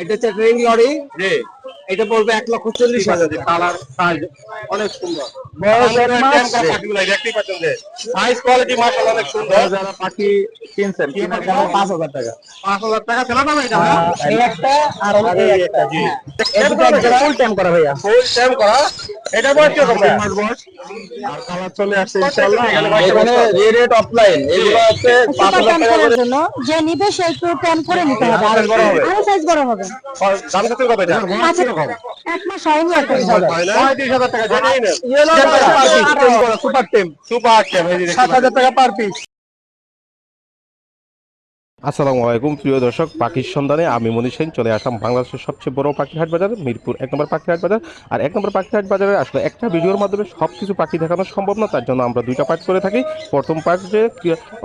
এটা হচ্ছে train lorry এটা পড়বে এক লক্ষ চল্লিশ হাজার। কালার সাইজ অনেক সুন্দর। সাইজ কোয়ালিটি মাশাআল্লাহ অনেক সুন্দর। যারা পাখি কিনছেন কিনার দাম পাঁচ হাজার টাকা। পাঁচ হাজার টাকা ছিল না এটা এই একটা আর এই একটা। জি। এই দুটো এক জোড়া ফুল টাইম করা ভাইয়া। ফুল টাইম করা। এটা বয়স কীরকম তিন মাস বয়স। আর কালার চলে আসছে ইনশাআল্লাহ। এখানে এখানে রেট অফলাইন এগুলো হচ্ছে পাঁচ সেটা হাজার প্যান টাকা করে। জন্য যে নিবে সে একটু করে নিতে হবে। আরও বড় হবে। সাইজ বড় হবে। দাম কত কবে এটা? আচ্ছা এক মাস হয়নি হাজার টাকা। সুপার টেম সুপার টেম সাত হাজার টাকা পার পিস আসসালামু আলাইকুম, প্রিয় দর্শক, পাখির সন্ধানে আমি মনীষ সেন, চলে আসলাম বাংলাদেশের সবচেয়ে বড় পাখির হাট বাজার, মিরপুর এক নম্বর পাখির হাট বাজার। আর এক নম্বর পাখির হাট বাজারে আসলে একটা ভিডিওর মাধ্যমে সব কিছু পাখি দেখানো সম্ভব না, তার জন্য আমরা দুইটা পার্ট করে থাকি। প্রথম পার্টে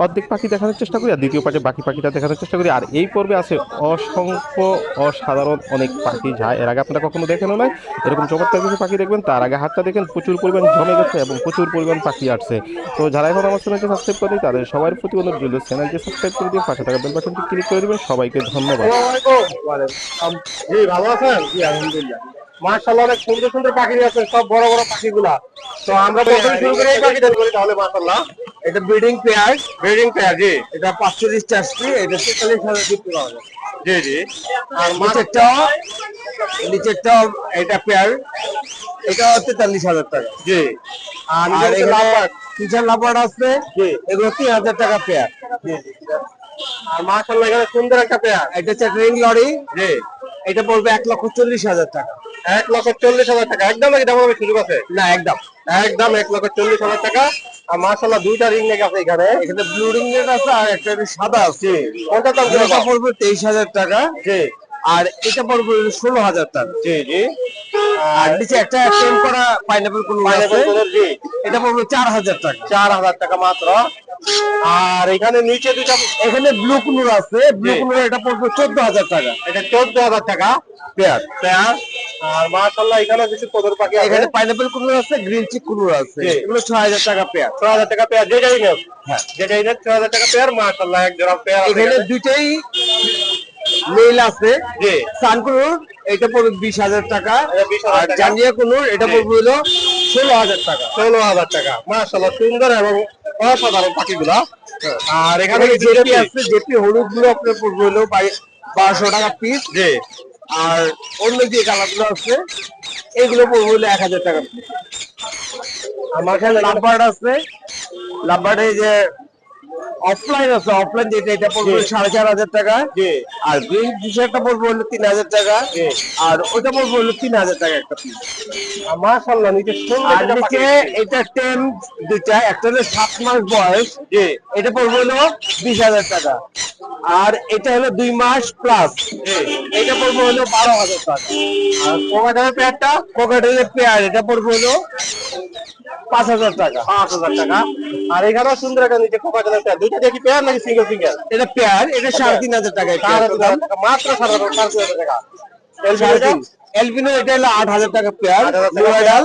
অর্ধেক পাখি দেখানোর চেষ্টা করি, আর দ্বিতীয় পার্টে বাকি পাখিটা দেখানোর চেষ্টা করি। আর এই পর্বে আছে অসংখ্য অসাধারণ অনেক পাখি যা এর আগে আপনারা কখনো দেখেন নাই? এরকম চমৎকার কিছু পাখি দেখবেন, তার আগে হাতটা দেখেন, প্রচুর পরিমাণ জমে গেছে এবং প্রচুর পরিমাণ পাখি আসছে। তো যারা এখন আমার চ্যানেলটি সাবস্ক্রাইব করেনি তাদের সবার প্রতি অনুরোধ রইল চ্যানেলটি সাবস্ক্রাইব করে দিয়ে পাশে থাকা বেল বাটনটি ক্লিক করে দিবেন সবাইকে ধন্যবাদ। জি ভালো আছেন? জি আলহামদুলিল্লাহ। মাশাআল্লাহ অনেক সুন্দর সুন্দর পাখি আছে সব বড় বড় পাখিগুলা। তো আমরা প্রথমে শুরু করে এই পাখিটা করি তাহলে মাশাআল্লাহ। এটা ব্রিডিং পেয়ার ব্রিডিং পেয়ার জি। এটা পাঁচশো চারটি এটা তেতাল্লিশ হাজার বিক্রি পাওয়া যায় জি জি। আর নিচেরটাও নিচেরটাও এটা পেয়ার এটা তেতাল্লিশ হাজার টাকা জি। আর আর নিজের এখানে লাভ লাভার আছে জি। এগুলো তিন হাজার টাকা পেয়ার আর মাশাআল্লাহ এখানে সুন্দর একটা পেয়ার। এটা হচ্ছে রিং লরি জি। এটা পড়বে এক লক্ষ চল্লিশ হাজার টাকা। এক লক্ষ চল্লিশ হাজার টাকা। একদম নাকি দাম হবে সুযোগ আছে? না একদম। একদম এক লক্ষ চল্লিশ হাজার টাকা। আর মাশাআল্লাহ দুইটা রিং নেক আছে এখানে। এখানে ব্লু রিং এর আছে আর একটা সাদা আছে। কোনটা দাম পড়বে তেইশ হাজার টাকা। জি। আর এটা পড়বে ষোলো হাজার টাকা। জি জি। আর নিচে একটা টেম করা পাইনাপেল কোন জি। এটা পড়বে চার হাজার টাকা। চার হাজার টাকা মাত্র। আর এখানে নিচে দুটা এখানে ব্লু কুনুর আছে। ব্লু কুনুর এটা পড়বে চোদ্দ হাজার টাকা। এটা চোদ্দ হাজার টাকা পেয়ার। পেয়ার। আর মাশাআল্লাহ এখানে কিছু কদর পাখি আছে। এখানে পাইনাপেল কুনুর আছে গ্রিন চিক কুনুর আছে। এগুলো ছয় হাজার টাকা পেয়ার। ছ হাজার টাকা পেয়ার যেটাই নেব হ্যাঁ। যেটাই নেব ছ হাজার টাকা পেয়ার মাশাআল্লাহ এক জোড়া পেয়ার এখানে এখানে। মেল আছে। সানকুনুর এটা পড়বে বিশ হাজার টাকা। এটা 20,000 আর। জানিয়া কুনুর এটা। পড়বে হলো ষোলো হাজার টাকা। ষোলো হাজার টাকা। মাশাআল্লাহ সুন্দর এবং অসাধারণ পাখিগুলা। আর এখানে জেপি আছে জেপি হলুদগুলো আপনার পড়বে হলো বাই- বারোশো টাকা পিস আর অন্য যে কালারগুলো আছে এগুলো পড়বে হলো এক হাজার টাকা। আমার এখানে লাভবার্ড আছে। লাভবার্ডে যে অফলাইন আছে অফলাইন যেটা এটা পড়বে সাড়ে চার হাজার টাকা। আর গ্রিন টি শার্টটা পড়বে হলো তিন হাজার টাকা। আর ওইটা পড়বে হলো তিন হাজার টাকা একটা পিস নিচে আর একটা নিচে এটা টেন দুইটা একটা হলো সাত মাস বয়স। এটা পড়বে হলো বিশ হাজার টাকা। আর এটা হলো দুই মাস প্লাস এটা পড়বে হলো বারো হাজার টাকা। আর কোকাটের পেয়ারটা কোকাটেলের পেয়ার এটা পড়বে হলো পাঁচ হাজার টাকা। পাঁচ হাজার টাকা। আর এখানে সুন্দর একটা নিচে কোকাটের পেয়ার দুইটা দেখি পেয়ার নাকি সিঙ্গেল সিঙ্গেল এটা পেয়ার এটা সাড়ে তিন হাজার টাকা মাত্র সাড়ে সাড়ে তিন হাজার টাকা। এলবিনো এটা হলো আট হাজার টাকা পেয়ার 8,000 টাকা। ব্লু আইডাল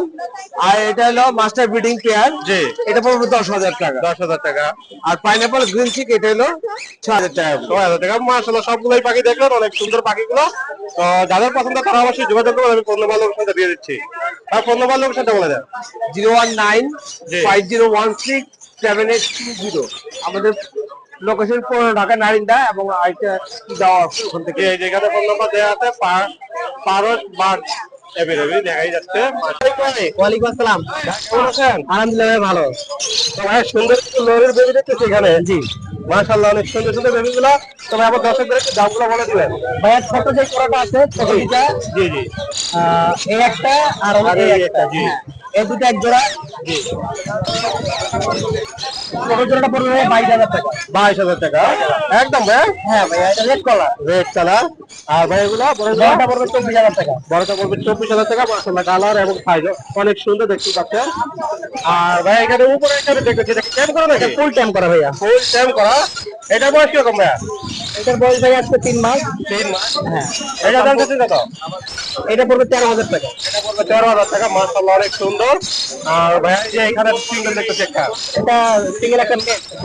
আর এটা হলো মাস্টার ব্রিডিং পেয়ার জি। এটা পড়বে দশ হাজার টাকা। দশ হাজার টাকা। আর পাইনাপল গ্রিন চিক এটা হলো ছ হাজার টাকা। ছয় হাজার টাকা। মাসাল্লাহ সবগুলোই পাখি দেখলেন অনেক সুন্দর পাখিগুলো। তো যাদের পছন্দ তারা অবশ্যই যোগাযোগ করবেন আমি ফোন নাম্বার লোকেশনটা দিয়ে দিচ্ছি। আর ফোন নাম্বার লোকেশনটা বলে দেন। Zero one nine five zero one six seven eight two zero. আমাদের লোকেশন পুরো ঢাকা নারিন্দা এবং আরেকটা দেওয়া ওখান থেকে। এই জায়গাতে ফোন নাম্বার দেওয়া আছে পারস বার্ড এভেলেবল দেখাই যাচ্ছে। ওয়ালাইকুম আসসালাম। কেমন আছেন? আলহামদুলিল্লাহ ভালো। তো ভাই সুন্দর কিছু লোরের বেবি দেখতেছি এখানে। জি। মাশাআল্লাহ অনেক সুন্দর সুন্দর বেবি গুলা তবে আমার দর্শকদের একটু দামগুলো বলে দিবেন। ভাইয়া ছোট যে করাটা আছে ছোট দুটা জি জি। এই একটা আর এই একটা একটা, জি। হ্যাঁ, এই দুটো এক জোড়া। জি। ছোট জোড়াটা পড়বে বাইশ হাজার টাকা। বাইশ হাজার টাকা। একদম ভাই? হ্যাঁ ভাইয়া এটা রেড কলার রেড কালার আর ভাই এগুলা বড় জোড়াটা পড়বে চব্বিশ হাজার টাকা। বড়টা পড়বে চব্বিশ হাজার টাকা মাসাল্লাহ কালার এবং সাইজ অনেক সুন্দর দেখতে পাচ্ছেন। আর ভাই এখানে উপরে এখানে দেখতেছি টেম করা নাকি? ফুল টাইম করা ভাইয়া। ফুল টেম করা। এটা বয়স কীরকম ভাইয়া? এটার বয়স ভাই আজকে তিন মাস। তিন মাস? হ্যাঁ। এটা দাম কত কত এটা পড়বে তেরো হাজার টাকা। এটা পড়বে তেরো হাজার টাকা মাসাল্লাহ অনেক সুন্দর। আর ভাইয়া যে এখানে সিঙ্গেল দেখতেছি একটা। এটা সিঙ্গেল একটা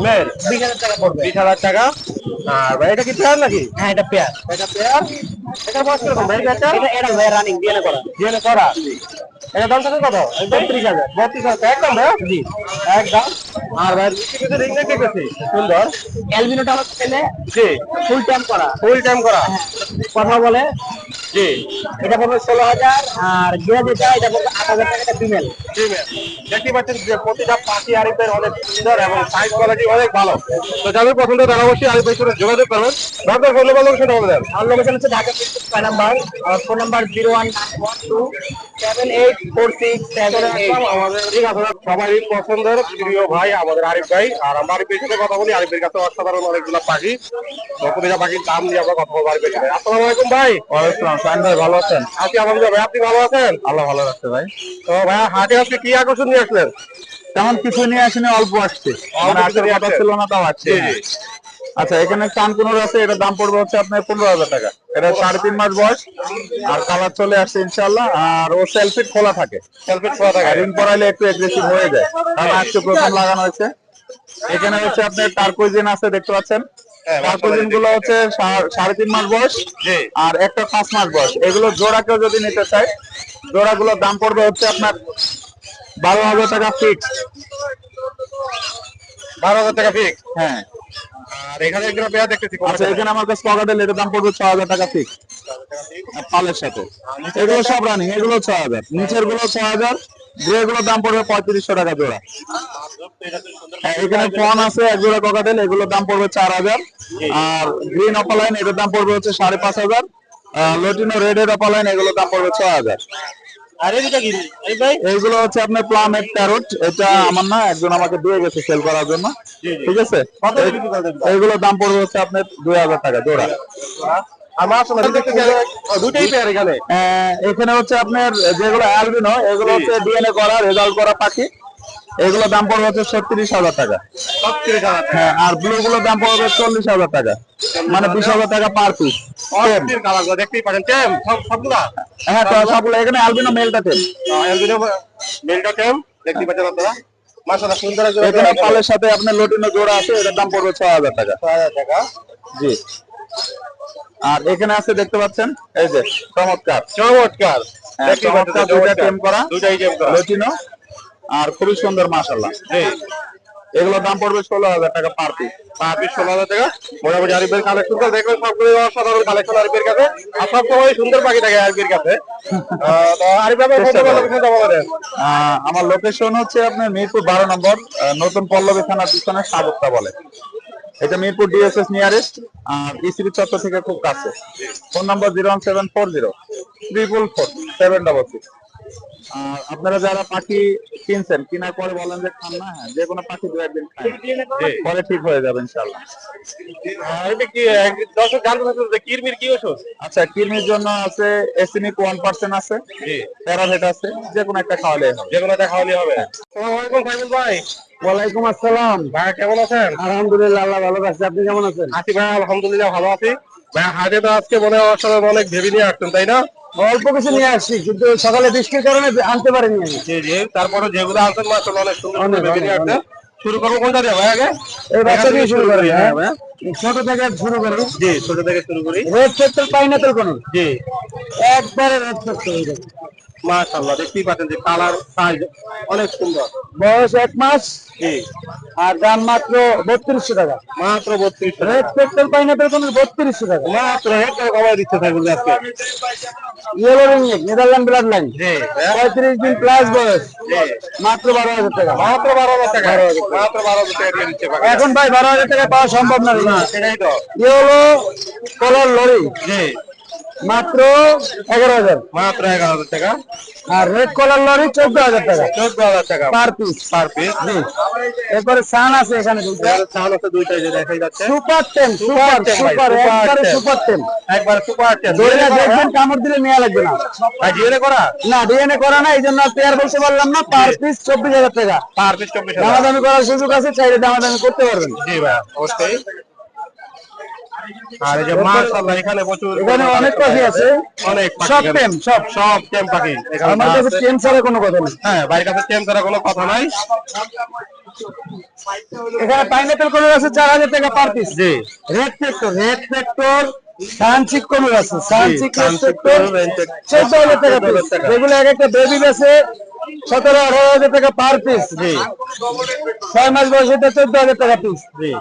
মেল বিশ হাজার টাকা পড়বে। বিশ হাজার টাকা। আর ভাই এটা কি পেয়ার নাকি? হ্যাঁ এটা পেয়ার এটা পেয়ার এটা বয়স কীরকম ভাই এটা? এটা ভাই রানিং দিয়ে করা। ডিএনএ করা? এটা দাম থাকে কত বত্রিশ হাজার। বত্রিশ হাজার একদম ভাই জি। একদম। আর ভাই রিং দেখতেছি সুন্দর। অ্যালবিনোটা ছেলে জি। ফুল টাইম করা। ফুল টাইম করা। কথা বলে? জি। এটা পড়বে ষোলো হাজার আর যে যেটা এটা পড়বে আট হাজার টাকা ফিমেল ফিমেল দেখতে পাচ্ছেন যে প্রতিটা পাখি আরিফের অনেক সুন্দর এবং সাইজ কোয়ালিটি অনেক ভালো। তো যাদের পছন্দ তারা অবশ্যই আরিফ ভাইয়ের সাথে যোগাযোগ করবেন। আপনার ফোন নাম্বার লোকেশনটা বলে দেন। আমার লোকেশন হচ্ছে ঢাকা ছয় number phone number zero one one two seven eight four six seven eight আমাদের ঠিক আছে সবারই পছন্দের প্রিয় ভাই আমাদের আরিফ ভাই। আর আমরা আরিফের সাথে কথা বলি আরিফের কাছে অসাধারণ অনেকগুলো পাখি। প্রতিটা পাখির দাম নিয়ে আমরা কথা বলব আরিফের সাথে আসসালামু আলাইকুম ভাই। ওয়ালাইকুম সালাম ভাই ভালো আছেন? আজকে আলহামদুলিল্লাহ ভাই আপনি ভালো আছেন? আল্লাহ ভালো রাখছে ভাই। তো ভাই হাটে আজকে কি আকর্ষণ নিয়ে আসলেন? তেমন কিছু নিয়ে আসেনি অল্প আসছে। মানে কথা ছিল না তাও আসছে। আচ্ছা এখানে কানকুনোর আছে এটার দাম পড়বে হচ্ছে আপনার পনেরো হাজার টাকা। এটা সাড়ে তিন মাস বয়স আর কালার চলে আসছে ইনশাল্লাহ আর ও সেলফিট খোলা থাকে। সেলফি ছোয়া টাকা রিং পরাইলে একটু এগ্রেসিভ হয়ে যায়। কারণ আজকে প্রথম লাগানো হয়েছে। এখানে হচ্ছে আপনার টার্কোজিন আছে দেখতে পাচ্ছেন? হ্যাঁ, টার্কোজিনগুলো হচ্ছে সাড়ে তিন মাস বয়স আর একটা পাঁচ মাস বয়স। এগুলো জোড়া কেউ যদি নিতে চায় জোড়াগুলোর দাম পড়বে হচ্ছে আপনার বারো হাজার টাকা ফিক্স বারো হাজার টাকা ফিক্স হ্যাঁ। আর এখানে একটা পেয়ার দেখতেছি আচ্ছা এখানে আমার কাছে পকেটেল এটার দাম পড়বে ছ হাজার টাকা ফিক্স পালের সাথে। এগুলো সব রানিং এগুলো ছ হাজার। নিচেরগুলো ছ হাজার। গ্রে গুলোর দাম পড়বে পঁয়ত্রিশশো টাকা জোড়া। হ্যাঁ, এখানে ফোন আছে এক জোড়া ককাটেল এগুলোর দাম পড়বে চার হাজার। আর গ্রিন অপালাইন এটার দাম পড়বে হচ্ছে সাড়ে পাঁচ হাজার। লটিনো রেড এর অপালাইন এগুলোর দাম পড়বে ছ হাজার। এইগুলো হচ্ছে আপনার প্যারট এটা আমার না একজন আমাকে দিয়ে গেছে সেল করার জন্য। ঠিক আছে? এইগুলোর দাম পড়বে হচ্ছে আপনার দুই হাজার টাকা জোড়া। পেয়ার এখানে। এখানে হচ্ছে আপনার যেগুলো অ্যালবিনো এগুলো হচ্ছে ডিএনএ করা রেজাল্ট করা পাখি। এগুলো দাম পড়বে হচ্ছে ছত্রিশ হাজার টাকা। হ্যাঁ আর ব্লু দাম পড়বে চল্লিশ হাজার টাকা। মানে বিশ হাজার টাকা পার পিস দেখতেই টেম সবগুলা? হ্যাঁ সবগুলো। এখানে অ্যালবিনো মেলটা মেলটা টেম দেখতেই পাচ্ছেন আপনারা। মাশাআল্লাহ সুন্দর এখানে পালের সাথে আপনার লটিনো জোড়া আছে এটার দাম পড়বে ছ হাজার টাকা। ছয় হাজার টাকা। জি। আর এখানে আছে দেখতে পাচ্ছেন এই যে চমৎকার। চমৎকার। হ্যাঁ, চমৎকার দুইটা টেম করা। দুইটাই টেম করা। লটিনো আর খুবই সুন্দর মাশাল্লাহ জি। এগুলোর দাম পড়বে ষোলো হাজার টাকা পার পিস পার পিস ষোলো হাজার টাকা। মোটামুটি আরিফের কালেকশন করে দেখবেন সবগুলো অসাধারণ কালেকশন আরিফের কাছে। আর সবসময় সুন্দর পাখি থাকে আরিফের কাছে। তো আমার লোকেশন হচ্ছে আপনার মিরপুর বারো নম্বর নতুন পল্লবী থানার পিছনে সাগরটা বলে। এটা মিরপুর ডিএসএস নিয়ারেস্ট আর ইসিবি চত্বর থেকে খুব কাছে। Phone number zero one seven four zero triple four seven double six আর আপনারা যারা পাখি কিনছেন কেনার পরে বলেন যে খান না হ্যাঁ যে কোনো পাখি দু একদিন খান। পরে ঠিক হয়ে যাবে ইনশাল্লাহ এটা কি দর্শক জানতে কিরমির কি ওষুধ? আচ্ছা কিডনির জন্য আছে এসিনিক ওয়ান পার্সেন্ট আছে প্যারাভেট আছে যে কোনো একটা খাওয়ালে হবে। যে কোনো একটা খাওয়ালে হবে। আসসালামু আলাইকুম ফাইজুল ভাই। ওয়ালাইকুম আসসালাম। ভাই কেমন আছেন? আলহামদুলিল্লাহ আল্লাহ ভালো আছে আপনি কেমন আছেন? আছি ভাই আলহামদুলিল্লাহ ভালো আছি। ভাই হাটে তো আজকে মনে হয় অনেক ভেবে নিয়ে আসছেন তাই না? অল্প কিছু নিয়ে আসছি কিন্তু সকালে বৃষ্টির কারণে আনতে পারিনি আমি। জি জি তারপরে যেগুলো আসেন মাত্র অনেক সুন্দর ভেবে নিয়ে আসছেন। শুরু করব কোনটা দিয়ে ভাই আগে? এই বাচ্চা দিয়ে শুরু করি হ্যাঁ ভাই। ছোট থেকে শুরু করি। জি ছোট থেকে শুরু করি। রেড সেক্টর পাইনাপেল কোন? জি। একবারে রেড সেক্টর মাশাআল্লাহ দেখতেই পাচ্ছেন যে কালার সাইজ অনেক সুন্দর। বয়স এক মাস জি। আর দাম মাত্র বত্রিশশো টাকা। মাত্র বত্রিশ রেড সেক্টর পাইনাপেল কোন বত্রিশশো টাকা। মাত্র একটা কমাই দিচ্ছে থাকবে আজকে। Yellow ring Netherland blood line? পঁয়ত্রিশ দিন প্লাস বয়স। মাত্র বারো হাজার টাকা। মাত্র বারো হাজার টাকা। মাত্র বারো হাজার টাকা দিয়ে দিচ্ছে এখন ভাই বারো হাজার টাকা পাওয়া সম্ভব না। না, সেটাই তো। ইয়েলো কলার লরি জি। মাত্র এগারো হাজার। মাত্র এগারো হাজার টাকা। আর রেড কলার লরি চোদ্দ হাজার টাকা। চোদ্দ হাজার টাকা। পার পিস পার পিস জি। এরপরে সান আছে এখানে চাল আছে দুইটাই যে দেখাই যাচ্ছে। সুপার টেন সুপার সুপার একবারে সুপার টেন একবার সুপার টেন দড়িটা দেখবেন কামড় দিলে নেওয়া লাগবে না। জিওরে করা? না ডিএনএ করা না এই জন্য পেয়ার বলতে পারলাম না। পার পিস চব্বিশ হাজার টাকা। পার পিস চব্বিশ হাজার। দামাদামি করার সুযোগ আছে চাইলে দামাদামি করতে পারবেন। জি ভাই অবশ্যই। আর এই যে মাশাআল্লাহ এখানে প্রচুর এখানে অনেক পাখি আছে। অনেক সব টেম সব। সব টেম পাখি আমার কাছে টেম ছাড়া কোনো কথা নেই। হ্যাঁ বাড়ির কাছে টেম ছাড়া কোনো কথা নাই। এখানে পাইনাপল কলর আছে চার হাজার টাকা পার পিস জি। রেড ফ্যাক্টর রেড ফ্যাক্টর সানচিক কলর আছে সানচিক। চোদ্দ হাজার টাকা পিস যেগুলো এক একটা বেবি আছে সতেরো আঠারো হাজার টাকা পার পিস ছয় মাস বয়স এটা চোদ্দ হাজার টাকা পিস জি।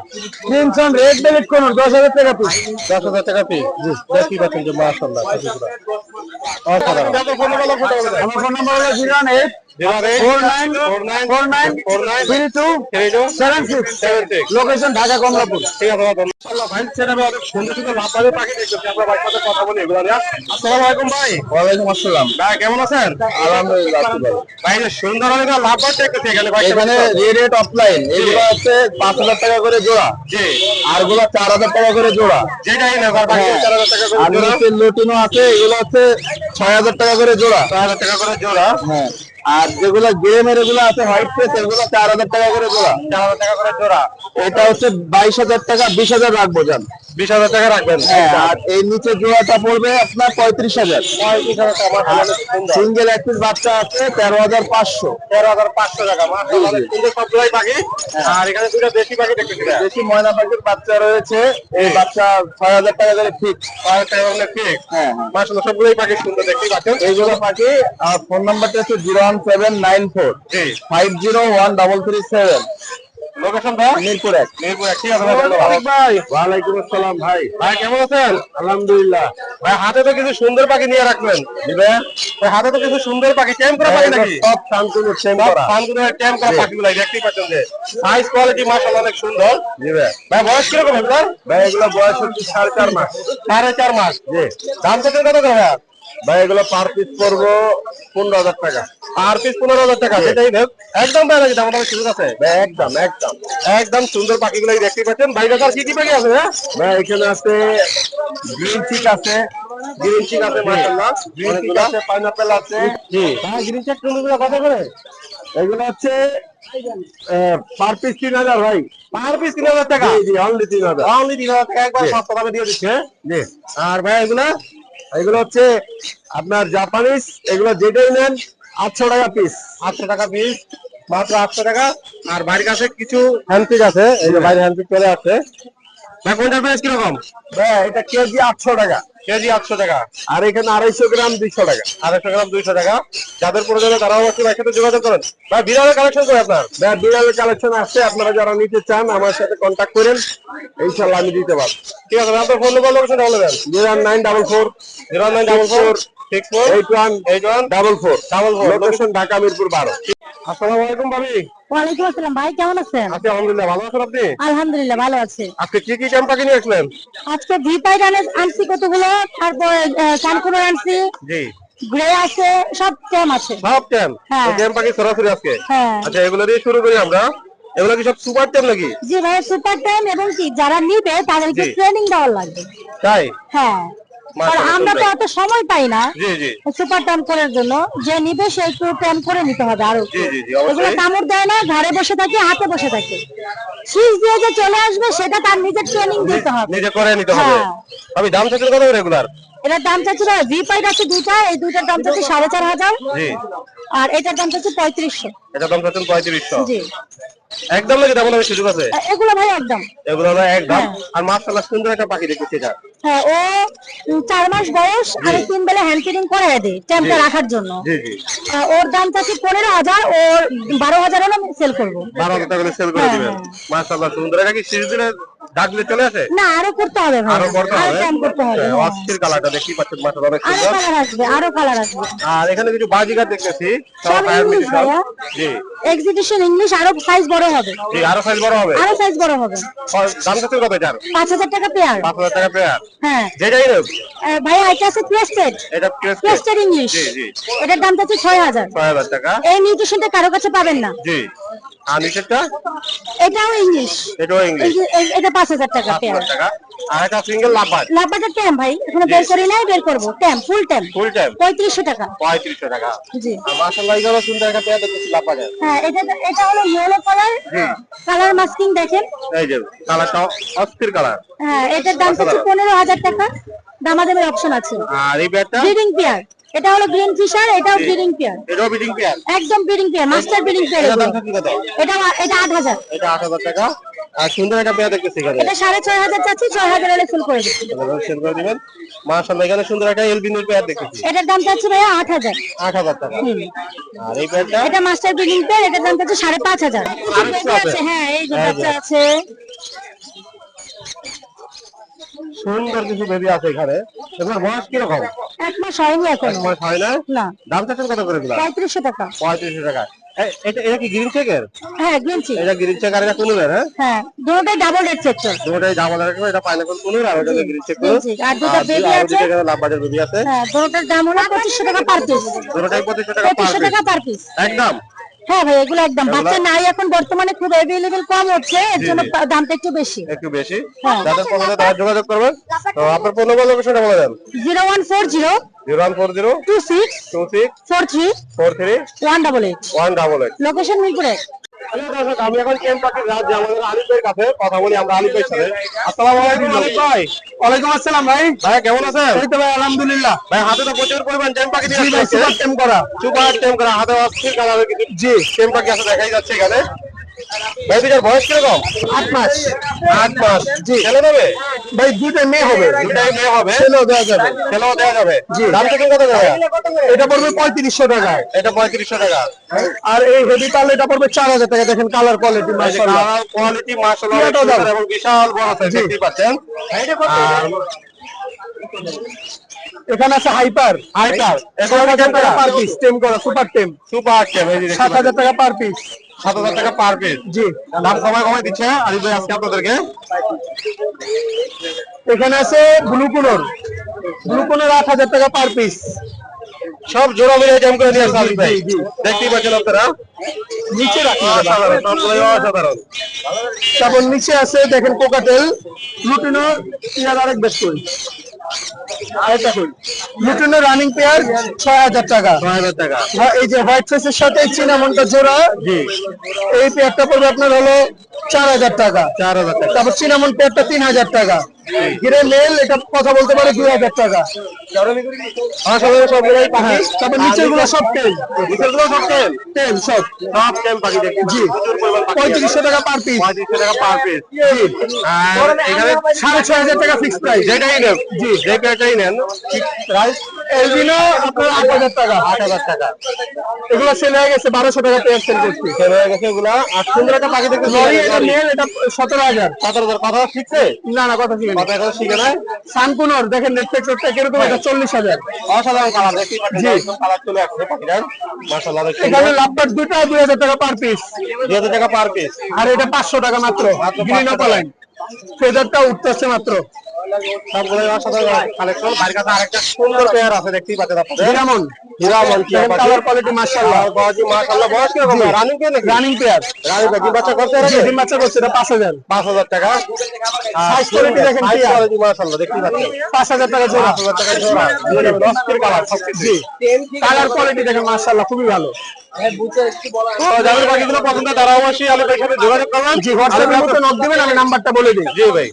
ক্রিমসন রেড ডেভিড কলর দশ হাজার টাকা পিস দশ হাজার টাকা পিস দেখি পাচ্ছেন যে মাশাআল্লাহ আমার ফোন নাম্বার হলো zero eight location Dhaka Kamalapur. ঠিক আছে ভাই ছেড়ে অনেক সুন্দর সুন্দর লাভবাদী পাখি দেখতেছি আমরা ভাই সাথে কথা বলি এগুলো আসসালামু আলাইকুম ভাই। ওয়ালাইকুম আসসালাম। ভাই কেমন আছেন? আলহামদুলিল্লাহ ভাই সুন্দর অনেক লাভবাদ দেখতেছি এখানে ভাই এখানে রেট অফলাইন এগুলো টাকা করে জোড়া। জি। আরগুলো চার হাজার টাকা করে জোড়া। যেটাই না ভাই হ্যাঁ। টাকা করে আর জোড়া। নিচে লটিনো আছে এগুলো হচ্ছে ছয় হাজার টাকা করে জোড়া। ছয় হাজার টাকা করে জোড়া। হ্যাঁ। আর যেগুলো গেমের এগুলো আছে হোয়াইট ফেস এগুলো চার হাজার টাকা করে জোড়া। চার হাজার টাকা করে জোড়া। এটা হচ্ছে বাইশ হাজার টাকা বিশ হাজার রাখব যান বিশ হাজার টাকা রাখবেন। হ্যাঁ আর এই নিচে জোড়াটা পড়বে আপনার পঁয়ত্রিশ হাজার। পঁয়ত্রিশ হাজার টাকা সিঙ্গেল একটির বাচ্চা আছে তেরো হাজার পাঁচশো। তেরো হাজার পাঁচশো টাকা সবগুলাই পাখি। আর এখানে দুটো দেশি পাখি দেখতেছি না দেশি ময়না পাখির বাচ্চা রয়েছে এই বাচ্চা ছয় হাজার টাকা করে ফিক্স ছয় হাজার টাকা অনেক ঠিক হ্যাঁ হ্যাঁ। সবগুলাই পাখি সুন্দর দেখতেই পাচ্ছেন। এইগুলো পাখি আমার ফোন নাম্বারটা হচ্ছে zero one seven nine four. Five zero one double three seven. Location ভাই? মিরপুর এক। মিরপুর এক, ঠিক আছে ভাই, ভাই ওয়ালাইকুম আসসালাম ভাই। ভাই কেমন আছেন? আলহামদুলিল্লাহ। ভাই হাতে তো কিছু সুন্দর পাখি নিয়ে রাখলেন। দিবেন? ভাই হাতে তো কিছু সুন্দর পাখি টেম করা পাখি নাকি? সব শান্তনু সেম করা। ফানগুলো টেম করা পাখিগুলো দেখতেই পাচ্ছেন যে সাইজ কোয়ালিটি মাশাআল্লাহ অনেক সুন্দর। দিবেন। ভাই বয়স ভাই এগুলো বয়স হচ্ছে সাড়ে চার মাস। সাড়ে চার মাস। জি। দাম কত কত করে ভাই ভাই এগুলো পার পিস পড়ব পনেরো হাজার টাকা। আর পিস পনেরো হাজার টাকা সেটাই দেব একদম ভাই নাকি দাম সুযোগ আছে। ভাই একদম একদম। একদম সুন্দর পাখিগুলোই দেখতেই পাচ্ছেন। ভাই কাকার কি কি পাখি আছে হ্যাঁ? ভাই এখানে আছে গ্রিন চিক আছে। গ্রিন চিক আছে মাশাআল্লাহ। গ্রিন চিক আছে পাইনাপেল আছে। জি। ভাই গ্রিন চিক কোনগুলো কত করে এগুলো হচ্ছে পার পিস তিন হাজার ভাই। পার পিস তিন হাজার টাকা? জি জি অনলি তিন হাজার। অনলি তিন হাজার টাকা একবার সস্তা দামে দিয়ে দিচ্ছে হ্যাঁ? জি। আর ভাই এগুলা? এগুলো হচ্ছে আপনার জাপানিজ এগুলো যেটাই নেন আটশো টাকা পিস আটশো টাকা পিস মাত্র আটশো টাকা। আর বাড়ির কাছে কিছু হ্যান্ডপিক আছে এই যে বাইরে হ্যান্ডপিক চলে আসছে। ভাই কোনটার প্রাইস কীরকম? ভাই এটা কেজি আটশো টাকা। কেজি আটশো টাকা। আর এখানে আড়াইশো গ্রাম দুইশো টাকা। আড়াইশো গ্রাম দুইশো টাকা। যাদের প্রয়োজনে তারাও অবশ্যই একসাথে যোগাযোগ করেন। ভাই বিড়ালের কালেকশন করে আপনার? ভাই বিড়ালের কালেকশন আছে আপনারা যারা নিতে চান আমার সাথে কন্ট্যাক্ট করেন। ইনশাল্লাহ আমি দিতে পারব। ঠিক আছে আপনার ফোন নম্বর লোকেশন বলে দেন। Zero nine double four. Zero nine double four. Location Dhaka Mirpur বারো আসসালামু আলাইকুম ভাবি। ওয়ালাইকুম আসসালাম ভাই কেমন আছেন? আছি আলহামদুলিল্লাহ। ভালো আছেন আপনি? আলহামদুলিল্লাহ ভালো আছে। আজকে কি কি ক্যাম্প পাখি নিয়ে আসলেন? আজকে ভি পাইড আনছি কতগুলো? তারপর কানকুনো আনছি। জি। গ্রে আছে সব টেম আছে। সব ক্যাম্প হ্যাঁ। ক্যাম্প পাখি সরাসরি আজকে? হ্যাঁ। আচ্ছা এগুলো দিয়ে শুরু করি আমরা। এগুলো কি সব সুপার টেম নাকি? জি ভাই সুপার টেম এবং কি যারা নিবে তাদেরকে। ট্রেনিং দেওয়ার লাগবে। তাই? হ্যাঁ। আমরা তো অত সময় পাই না সুপার টান করার জন্য। যে নিবে সে একটু টেম করে নিতে হবে আরও এগুলো কামড় দেয় না ঘরে বসে থাকে হাতে বসে থাকে। শীষ দিয়ে যে চলে আসবে সেটা তার নিজের ট্রেনিং দিতে হবে। নিজে করে নিতে হবে। হ্যাঁ। আমি দাম চাচ্ছি কত রেগুলার। এটার দাম চাচ্ছিল ভি পাইড আছে দুইটা এই দুইটার দাম চাচ্ছি সাড়ে চার হাজার। জি। আর এটার দাম চাচ্ছি পঁয়ত্রিশশো। এটা দাম চাচ্ছেন পঁয়ত্রিশশো। জি। একদম নাকি তেমন আমি সুযোগ আছে? এগুলো ভাই একদম। এগুলো হলো একদম হ্যাঁ। আর মাশাআল্লাহ সুন্দর একটা পাখি দেখতেছি এটা। হ্যাঁ ও চার মাস বয়স আর তিন বেলা হ্যান্ড ফিডিং করে দিই টেম্পে রাখার জন্য। জি জি। ওর দাম চাচ্ছি পনেরো হাজার ওর বারো হাজার হলে আমি সেল করব। বারো হাজার টাকা সেল করে হ্যাঁ, দিবেন। হ্যাঁ। মাশাআল্লাহ সুন্দর। এটা কি সিরিজ ডাকলে চলে আসে? না আরও করতে হবে আরও করতে হবে? টাইম করতে হবে। হ্যাঁ। অস্থির কালারটা দেখতেই পাচ্ছেন অনেক আরও কালার আসবে আরও কালার আসবে। আর এখানে কিছু বাজিগার দেখতেছি সব জি। এক্সিবিশন ইংলিশ আরও সাইজ বড় হবে। জি আরও সাইজ বড় হবে। আরও সাইজ বড় হবে। দাম কত এটার? পাঁচ হাজার টাকা পেয়ার পাঁচ হাজার টাকা পেয়ার হ্যাঁ। নেব আহ, ভাইয়া এটা আছে ক্রেস্টেড এটা ক্রেস্ট ক্রেস্টেড ইংলিশ জি জি। এটার দাম চাচ্ছি ছয় হাজার। ছয় হাজার টাকা। এই নিউট্রিশনটা কারও কাছে পাবেন না। জি। আর নিচেরটা? এটাও ইংলিশ এটাও ইংলিশ এটা পাঁচ হাজার টাকা টাকা। আর একটা সিঙ্গেল ট্যাম ভাই এখনও বের করি নাই বের করব। ট্যাম ফুল ট্যাম ফুল টাইম পঁয়ত্রিশশো টাকা। পঁয়ত্রিশশো টাকা। জি। মাসাল্লাহ এগুলো সুন্দর একটা পেয়ার দেখতেছি হ্যাঁ এটা এটা হলো ইয়েলো কালার কালার মাস্কিং দেখেন। এই যে কালারটা অস্থির কালার হ্যাঁ এটার দাম হচ্ছে পনেরো হাজার টাকা। দামাদামের অপশন আছে। আর এই পেয়ারটা ব্রিডিং পেয়ার এটা হলো গ্রিন ফিশার এটাও ব্রিডিং পেয়ার এটাও বিডিং পেয়ার একদম breeding pair master breeding pair এটা দাম কত? এটা এটা আট হাজার। এটা আট হাজার টাকা। আর সুন্দর একটা পেয়ার দেখতেছি এখানে। এটা সাড়ে ছয় হাজার চাচ্ছি ছয় হাজার হলে ফুল করে দিচ্ছি। সেল করে দিবেন। মাশাআল্লাহ এখানে সুন্দর একটা এলবিনোর পেয়ার দেখতেছি। এটার দাম চাচ্ছি ভাইয়া আট হাজার। আট হাজার টাকা। আর এই পেয়ারটা এটা মাস্টার ব্রিডিং পেয়ার এটার দাম চাচ্ছি সাড়ে পাঁচ হাজার। আর কিছু আছে? আছে হ্যাঁ এই যে এই যে। বাচ্চা আছে। সুন্দর কিছু বেবি আছে এখানে। এগুলো বয়স কীরকম? এক মাস হয়নি এক মাস হয় না। দাম চাচ্ছেন কত করে দিলাম পঁয়ত্রিশশো টাকা। পঁয়ত্রিশশো টাকা। এটা এটা কি গ্রিন চেকের হ্যাঁ গ্রিন চিক এটা গ্রিন চেক আর এটা কুনুরের হ্যাঁ? হ্যাঁ দুটোটাই ডাবল রেড সেক্টর দুটোটাই রাখবে এটা পাইনাপল কুনুর আর ওটা গ্রিন চেক আর দুটো baby আছে। বেবি আছে। হ্যাঁ দুটোটার দাম হলো পঁচিশশো টাকা পার পিস দুটোটাই পঁচিশশো টাকা পার পঁচিশশো টাকা পার পিস একদম। হ্যাঁ ভাই এগুলো একদম। বাচ্চা নাই এখন বর্তমানে খুব অ্যাভেলেবেল কম হচ্ছে এর জন্য দামটা একটু বেশি। একটু বেশি। হ্যাঁ। যাদের পছন্দ তারা যোগাযোগ করবেন। তো আপনার ফোন নম্বর লোকেশনটা বলে দেন। Zero one four zero zero one four zero two six two six four three four three one double eight. One double eight. Location মিরপুরে? হ্যালো দর্শক আমি এখন কেম পাখির রাজ্য আমাদের আলিফ ভাইয়ের কাছে কথা বলি আমরা আলিফ ভাইয়ের সাথে। আসসালামু আলাইকুম আলিফ ভাই। ওয়ালাইকুম আসসালাম ভাই। ভাই কেমন আছেন? এই তো ভাই আলহামদুলিল্লাহ। ভাই হাতে তো প্রচুর পরিমাণ টেম পাখি দিয়ে সুপার করা। সুপার টেম করা হাতে অস্থির কালারের কিছু জি। টেম পাখি আছে দেখাই যাচ্ছে এখানে। ভাই দুটার বয়স কীরকম? আট মাস। আট মাস। জি। ছেলে দেবে ভাই মেয়ে হবে। দুটাই মেয়ে হবে? ছেলেও দেওয়া যাবে। ছেলেও দেওয়া যাবে? জি। দাম কেমন কত যাবে এটা পড়বে পঁয়ত্রিশশো টাকা। এটা পঁয়ত্রিশশো টাকা। আর এই হেভি পাল এটা পড়বে চার হাজার টাকা। দেখেন কালার কোয়ালিটি মাশাআল্লাহ। কোয়ালিটি মাশাআল্লাহ? এবং বিশাল বড় দেখতে পাচ্ছেন। এখানে আছে হাইপার। হাইপার। ছয় হাজার টাকা পার পিস টেম করা সুপার টেম। সুপার টেম এই যে দেখতে সাত হাজার টাকা পার পিস সাত হাজার টাকা পার পিস জি। দাম কমায় কমায় দিচ্ছে। আরিফ ভাই আজকে আপনাদেরকে। এখানে আছে ব্লু কুনোর আট হাজার টাকা পার পিস সব জোড়া মিলে করে দিয়ে ভাই। দেখতেই পাচ্ছেন আপনারা? নিচে রাখি অসাধারণ তারপর নিচে আছে দেখেন কোকাটেল লুটিনো পেয়ার আরেক বেশ করি করি। রানিং পেয়ার ছয় হাজার টাকা। ছয় হাজার টাকা। এই যে হোয়াইট ফেসের সাথে চিনামনটা জোড়া জি। এই পেয়ারটা পড়বে আপনার হলো চার হাজার টাকা। চার হাজার টাকা। তারপর চিনামন পেয়ারটা তিন হাজার টাকা। গিরে মেল এটা কথা বলতে পারে দুই হাজার টাকা। অসাধারণ সবগুলোই পাখি। হ্যাঁ, তারপর নিচেরগুলো সব নিচেরগুলো সব। সব সব পাখি জি। পঁয়ত্রিশশো টাকা পার পিস পঁয়ত্রিশশো টাকা পার পিস আর এখানে সাড়ে ছয় হাজার টাকা ফিক্স প্রাইস যেটাই নেন। জি যে পেয়ারটাই নেন প্রাইস এলবিনো আপনার আট হাজার টাকা। আট হাজার টাকা। এগুলো সেল হয়ে গেছে বারোশো টাকা পেয়ার সেল করছি। সেল হয়ে গেছে এগুলা। আর সুন্দর একটা পাখি দেখতে লরি এটা মেল এটা সতেরো হাজার। সতেরো হাজার। কথা শিখছে না না কথা ঠিক কথা এখন শিখে নেয় সানকুনর দেখেন নেটফ্লিক্সটা কীরকম এটা হাজার। অসাধারণ কালার দেখি কালার চলে আসছে পাখিটার মাশাআল্লাহ এখানে দুটো দুই হাজার টাকা পার পিস দুই হাজার টাকা পার পিস আর এটা পাঁচশো টাকা মাত্র। মাত্র গ্রিন অপালাইন ফেদারটা উঠতেছে মাত্র। সবগুলো অসাধারণ কালেকশন বাড়ির কাছে আরেকটা সুন্দর পেয়ার আছে দেখতেই পাচ্ছেন আপনাদের হিরামন হিরামন কালার কোয়ালিটি মাশাআল্লাহ মাশাআল্লাহ বয়স রানিং নাকি রানিং পেয়ার রানিং বাচ্চা ডিম বাচ্চা করছে এটা টাকা দেখেন পেয়ার। মাশাআল্লাহ দেখতেই পাচ্ছেন টাকা জোড়া টাকা জোড়া কালার সবকিছু কালার দেখেন মাশাআল্লাহ খুবই ভালো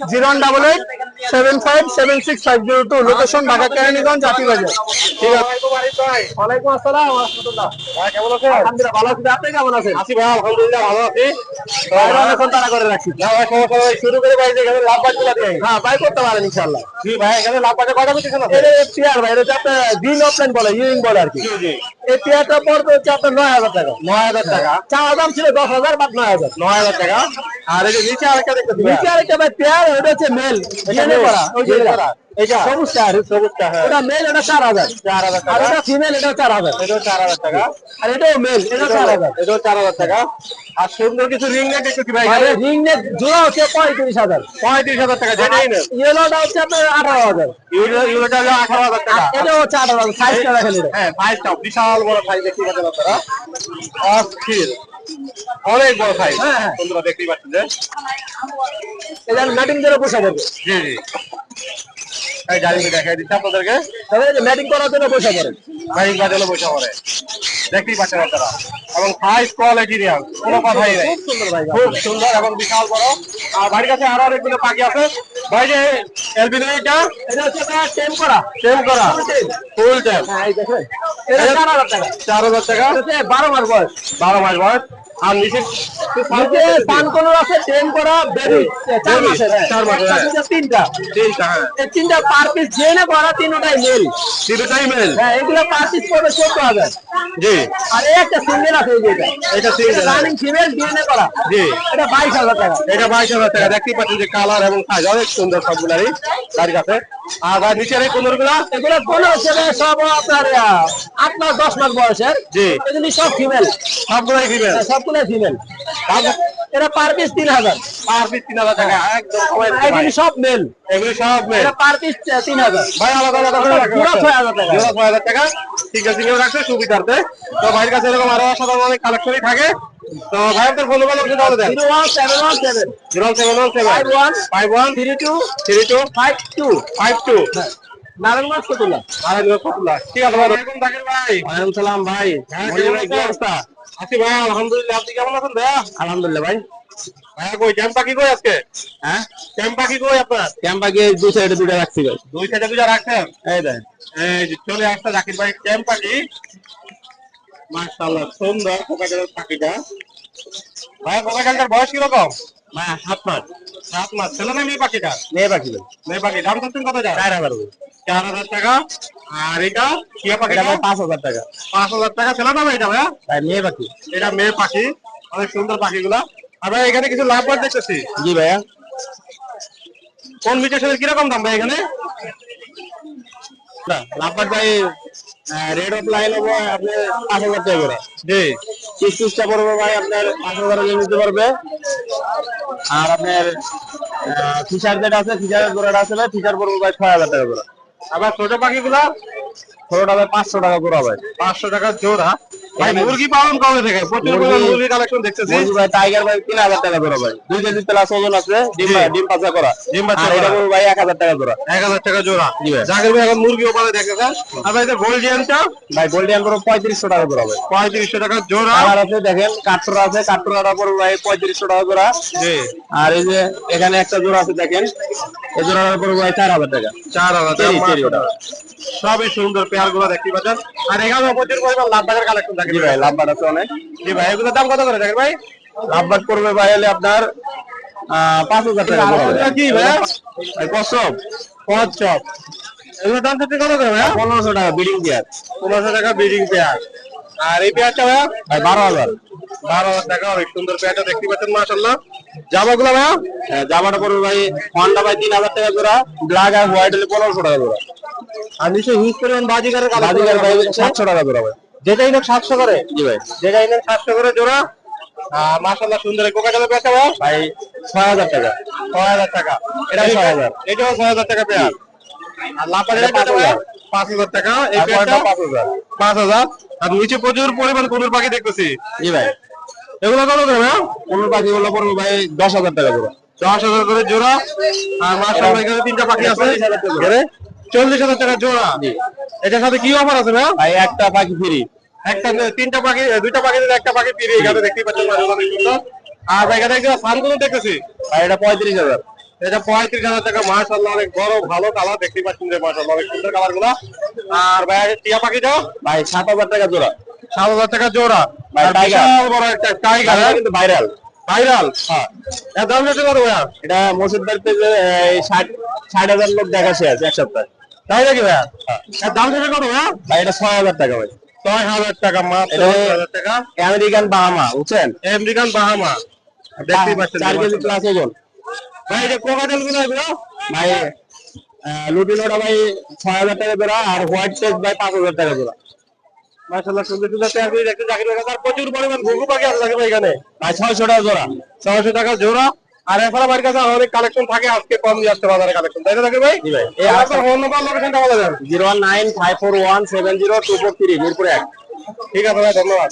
zero double eight seven five seven six five zero two location Dhaka Keraniganj Jatibazar ঠিক আছে। ওয়ালাইকুম আসসালাম ভাই কেমন আছেন? আলহামদুলিল্লাহ ভালো আছি। আপনি কেমন আছেন? আছি ভাই আলহামদুলিল্লাহ ভালো আছি। তো বাইরে ভাই, এখন তারা করে রাখছি। না ভাই সমস্যা নাই। শুরু করে ভাই এখানে লাভ বাজগুলা দিয়ে। হ্যাঁ বাই করতে পারেন ইনশাআল্লাহ। জি ভাই এখানে লাভ বাজে কয়টা পিছনে আছে ভাই এটা আপনার গ্রিন অফলাইন বলে ইউরিং বলে আর কি। জি জি। এই পেয়ারটা পড়বে হচ্ছে আপনার নয় হাজার টাকা। নয় হাজার টাকা। চাওয়া দাম ছিল দশ হাজার বাদ নয় হাজার। নয় হাজার টাকা। আর এই নিচে আরেকটা দেখতেছি ভাই। নিচে আরেকটা ভাই পেয়ার ওটা হচ্ছে মেল এটা। এটা সবুজটা সবুজটা হ্যাঁ। ওটা মেল এটা চার হাজার। চার হাজার আর এটা ফিমেল এটা চার হাজার। এটাও চার হাজার টাকা। আর এটাও মেল এটা চার হাজার। এটাও চার হাজার টাকা। আর সুন্দর কিছু রিং নেট দেখতেছি ভাই আর এখানে রিং নেট জোড়া হচ্ছে পঁয়ত্রিশ হাজার। পঁয়ত্রিশ হাজার টাকা যেটাই ইয়েলোটা হচ্ছে আপনার আঠারো হাজার। ইউরোটা হলো আঠারো হাজার টাকা। এটাও হচ্ছে আঠারো হাজার সাইজটা দেখেন হ্যাঁ সাইজটা বিশাল বড় সাইজ দেখতে পাচ্ছেন আপনারা। অস্থির। অনেক বড় সাইজ হ্যাঁ, হ্যাঁ। বন্ধুরা দেখতেই পাচ্ছেন যে। এটা ম্যাটিং করে বসে যাবে জি জি। জালিমি দেখাই দিচ্ছি আপনাদেরকে। তবে ম্যাটিং করার জন্য বসে পড়ে। বাইক বাজালে বসে পড়ে। দেখতেই পাচ্ছেন আপনারা। এবং সাইজ কোয়ালিটি রিয়াল কোনো কথাই নেই। খুব সুন্দর এবং বিশাল বড়। আর বাড়ির কাছে আরও অনেকগুলো পাখি আছে। ভাই যে এলবিনো এটা? এটা হচ্ছে টেম করা। সেম করা। ফুল ট্যাপ হ্যাঁ এই দেখেন। এটা টাকা। চার হাজার টাকা? এটা হচ্ছে বারো মাস বয়স। বারো মাস বয়স। আর নিচে নিচে পান আছে টেম করা বেবি চার মাসের হ্যাঁ। চার মাসের, একটা, হ্যাঁ। দুইটা, তিনটা। তিনটা হ্যাঁ। তিনটা পার পিস জেনে করা তিনটাই মেল তিনটাই মেল হ্যাঁ এগুলো পার পিস পড়বে চোদ্দ হাজার। জি। আর একটা সিঙ্গেল আছে এটা এটা single, রানিং ফিমেল ডিএনএ করা। জি। এটা বাইশ হাজার টাকা। এটা বাইশ হাজার টাকা। দেখতেই পাচ্ছেন যে কালার এবং সাইজ অনেক সুন্দর সবগুলারই গাড়ির কাছে। আর নিচের এই কোনগুলা এগুলো কোন ছেলে সব আপনার আট মাস দশ মাস বয়সের। জি। সব ফিমেল সবগুলাই ফিমেল সবগুলো ফিমেল এটা পার পিস তিন হাজার। পার পিস তিন হাজার টাকা একদম এগুলি ভাই। সব মেল এগুলি সব মেল এটা পার পিস তিন হাজার। ভাই আলাদা আলাদা করে রাখবেন। জোড়া ছয় হাজার টাকা। জোড়া ছয় হাজার টাকা। ঠিক আছে সিঙ্গেল রাখছে সুবিধার্থে। তো ভাইয়ের কাছে এরকম আরও সাধারণ অনেক কালেকশনই থাকে। তো ভাই আপনার ফোন নাম্বার তাহলে দেন। নারায়ণগঞ্জ ঠিক আছে ভাই। ওয়ালাইকুম ভাই। ওয়ালাইকুম সালাম ভাই হ্যাঁ, কি অবস্থা? আছি ভাই আলহামদুলিল্লাহ। আপনি কেমন আছেন ভাইয়া আলহামদুলিল্লাহ ভাই। ভাইয়া কই ক্যাম্প পাখি কই আজকে? হ্যাঁ? ক্যাম্প পাখি কই আপনার? ক্যাম্পা গিয়ে দুই সাইডে দুটো রাখছি ভাই। দুই সাইডে দুইটা রাখছেন? এই দেন এই যে চলে আসছে জাকির ভাই ক্যাম্প পাখি। মাশাআল্লাহ সুন্দর পাখিটা। ভাই কোকাটেলটার বয়স কীরকম? ভাই সাত মাস। সাত মাস। ছেলে না মেয়ে পাখিটা? মেয়ে পাখি মেয়ে পাখি। দাম কত যায় চার হাজার ভাই। চার হাজার টাকা। আর এটা টিয়া পাখিটা পাঁচ হাজার টাকা। পাঁচ হাজার টাকা। ছেলে না এটা ভাইয়া? ভাই মেয়ে পাখি। এটা মেয়ে পাখি। অনেক সুন্দর পাখিগুলা। আর ভাই এখানে কিছু লাভ বার দেখতেছি? জি ভাইয়া। কোন মিটার কীরকম দাম ভাই এখানে? ভাই রেড অফ লাইন হবে আপনি পাঁচ হাজার টাকা করে। জি। পিস পড়বে ভাই আপনার পাঁচ হাজার টাকা নিতে পারবে। আর আপনার ফিচার যেটা আছে ফিচারের জোড়াটা আছে ভাই ফিচার পড়বে ভাই ছয় হাজার টাকা করে। আবার ছোট পাখিগুলা ছোটটা পাঁচশো টাকা করে ভাই। পাঁচশো টাকা জোড়া। ভাই মুরগি পালন কবে থেকে প্রচুর মুরগি- পরিমাণ মুরগি কালেকশন দেখতেছি। ভাই টাইগার ভাই তিন হাজার টাকা জোড়া ভাই। দুই কেজি প্লাস ওজন আছে ডিম জি। ডিম পাচা করা। ডিম করা। ভাই এক হাজার টাকা জোড়া। এক হাজার টাকা জোড়া। জি জাকির ভাই এখন মুরগিও পালে দেখতেছেন। আর ভাই গোল্ডিয়ানটা? ভাই গোল্ডিয়ান পড়বে পঁয়ত্রিশশো টাকা জোড়া ভাই। পঁয়ত্রিশশো টাকা জোড়া। আছে দেখেন কাঠোরা আছে কাঠোরাটা ভাই পঁয়ত্রিশশো টাকা জোড়া। আর এই যে এখানে একটা জোড়া আছে দেখেন। এই পড়বে ভাই চার হাজার টাকা। চার হাজার টাকা চেরি, চেরি মাশাআল্লাহ। সবই সুন্দর পেয়ারগুলো দেখতে পাচ্ছেন। আর এখানে প্রচুর পরিমাণ লাভ কালেকশন থাকে ভাই লাভবাট আছে অনেক। জি ভাই এগুলোর দাম কত করে জাকির ভাই? লাভবাট পড়বে ভাই হলে আপনার আহ, পাঁচ হাজার টাকা। কি? ভাই? কচ্ছপ এগুলোর দাম কত করে ভাইয়া পনেরোশো টাকা বিডিং চেয়ার পনেরোশো টাকা বিডিং পেয়ার আর এই পেঁয়াজটা ভাইয়া? ভাই বারো হাজার। বারো হাজার টাকা অনেক সুন্দর পেয়ারটা দেখতে পাচ্ছেন মাসাল্লাহ জামাগুলো ভাইয়া? হ্যাঁ, জামাটা পড়বে ভাই হন্ডা ভাই তিন হাজার টাকা জোড়া ব্ল্যাক আর হোয়াইট হলে পনেরোশো টাকা জোড়া। আর নিচে হিউজ পরিমাণ বাজিকারের বাজিকার ভাই সাতশো টাকা জোড়া ভাই। যেটাই নেন সাতশো করে। জি ভাই। যেটাই নেন সাতশো করে জোড়া। আর মাসাল্লাহ সুন্দর কোকা চালের পেয়ারটা ভাই ছয় হাজার টাকা। ছয় হাজার টাকা। এটা ছয় হাজার। এটাও ছয় হাজার টাকা পেয়ার আর লাপাটের পাঁচ হাজার। টাকা এই পেয়ারটা পাঁচ হাজার। আর নিচে প্রচুর পরিমাণ কুনুর পাখি দেখতেছি। জি ভাই। এগুলো কত করে পাখি গুলো পড়বে ভাই দশ হাজার টাকা জোড়া। দশ হাজার করে জোড়া। আর এখানে তিনটা পাখি আছে। চল্লিশ হাজার টাকা। জোড়া। এটার সাথে কি অফার আছে ভাই? একটা পাখি ফ্রি একটা তিনটা পাখি দুইটা পাখি একটা পাখি ফিরে এখানে দেখতেই পাচ্ছেন আর ভাই এখানে একটা সানগুলো দেখতেছি। ভাই এটা পঁয়ত্রিশ হাজার। এটা পঁয়ত্রিশ হাজার টাকা মাসাল্লাহ অনেক বড় ভালো কালার দেখতেই পাচ্ছেন যে অনেক সুন্দর কালারগুলা। আর ভাই টিয়া পাখিটা? ভাই সাত হাজার টাকা জোড়া। সাত হাজার টাকা জোড়া। ভাই, আর টাইগার। বিশাল বড় একটা টাইগার কিন্তু ভাইরাল ভাইরাল হ্যাঁ। এর দাম কত কত ভাইয়া? এটা মসজিদ বাড়িতে যে ষাট ষাট হাজার লোক দেখা শেষ এক সপ্তাহে। তাই নাকি ভাইয়া? এর দাম কত কত ভাইয়া? ভাই এটা ছয় হাজার টাকা ভাই। ছয় হাজার টাকা মাত্র ছয় হাজার টাকা। আমেরিকান বাহামা বুঝছেন? আমেরিকান বাহামা দেখতেই পাচ্ছেন চার কেজি প্লাস ওজন। ভাই এটা কোকাটেলগুলো এগুলো ভাই লুটিনোটা ভাই ছয় হাজার টাকা জোড়া আর হোয়াইট টেস্ট ভাই পাঁচ হাজার টাকা জোড়া। মাশাআল্লাহ সুন্দর সুন্দর পেয়ার করে দেখতে জাকির ভাই তার প্রচুর পরিমাণ ঘুঘু পাখি আছে ভাই এখানে। ভাই ছয়শো টাকা জোড়া। ছয়শো টাকা জোড়া। আর এছাড়া বাড়ির কাছে অনেক কালেকশন থাকে আজকে কম আসছে বাজারে কালেকশন তাই না ভাই? ভাই। এই আপনার ফোন নাম্বার লোকেশনটা বলে দেন। Zero one nine five four one seven zero two four three Mirpur এক। ঠিক আছে ভাই ধন্যবাদ।